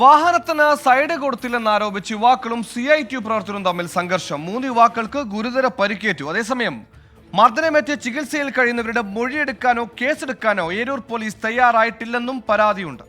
വാഹനത്തിന് സൈഡ് കൊടുത്തില്ലെന്നാരോപിച്ച് യുവാക്കളും C I T പ്രവർത്തകരും തമ്മിൽ സംഘർഷം. മൂന്ന് യുവാക്കൾക്ക് ഗുരുതര പരിക്കേറ്റു. അതേസമയം മർദ്ദനമേറ്റ് ചികിത്സയിൽ കഴിയുന്നവരുടെ മൊഴിയെടുക്കാനോ കേസെടുക്കാനോ ഏരൂർ പോലീസ് തയ്യാറായിട്ടില്ലെന്നും പരാതിയുണ്ട്.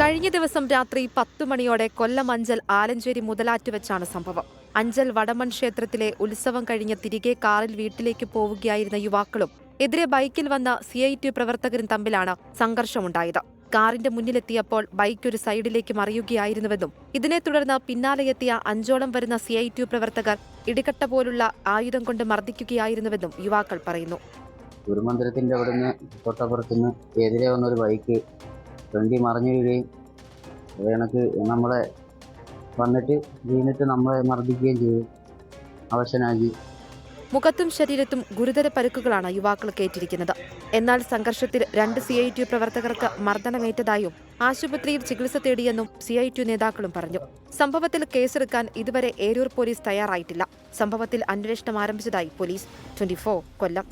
കഴിഞ്ഞ ദിവസം രാത്രി പത്തു മണിയോടെ കൊല്ലം അഞ്ചൽ ആലഞ്ചേരി മുതലാറ്റ് വെച്ചാണ് സംഭവം. അഞ്ചൽ വടമൺ ക്ഷേത്രത്തിലെ ഉത്സവം കഴിഞ്ഞ് തിരികെ കാറിൽ വീട്ടിലേക്ക് പോവുകയായിരുന്ന യുവാക്കളും എതിരെ ബൈക്കിൽ വന്ന സി ഐ ടി പ്രവർത്തകരും തമ്മിലാണ് സംഘർഷമുണ്ടായത്. കാറിന്റെ മുന്നിലെത്തിയപ്പോൾ ബൈക്ക് ഒരു സൈഡിലേക്ക് മറിയുകയായിരുന്നുവെന്നും ഇതിനെ തുടർന്ന് പിന്നാലെ എത്തിയ അഞ്ചോളം വരുന്ന സി ഐ ടി പ്രവർത്തകർ ഇടികട്ട പോലുള്ള ആയുധം കൊണ്ട് മർദ്ദിക്കുകയായിരുന്നുവെന്നും യുവാക്കൾ പറയുന്നു. ഗുരുമന്ദിരത്തിന്റെ അവിടുന്ന് തൊട്ടപ്പുറത്തുനിന്ന് എതിരെ വന്ന ഒരു ബൈക്ക് ഫ്രണ്ടി മറിഞ്ഞു വീഴുകയും അത് കണക്ക് നമ്മളെ വന്നിട്ട് വീണിട്ട് നമ്മളെ മർദ്ദിക്കുകയും ചെയ്തു. അവശനാക്കി മുഖത്തും ശരീരത്തും ഗുരുതര പരുക്കുകളാണ് യുവാക്കൾക്ക് ഏറ്റിരിക്കുന്നത് എന്നാൽ സംഘർഷത്തിൽ രണ്ട് സി ഐ ടി പ്രവർത്തകർക്ക് മർദ്ദനമേറ്റതായും ആശുപത്രിയിൽ ചികിത്സ തേടിയെന്നും സി ഐ ടി നേതാക്കളും പറഞ്ഞു. സംഭവത്തിൽ കേസെടുക്കാൻ ഇതുവരെ ഏരൂർ പോലീസ് തയ്യാറായിട്ടില്ല. സംഭവത്തിൽ അന്വേഷണം ആരംഭിച്ചതായി പോലീസ്. ട്വന്റി കൊല്ലം.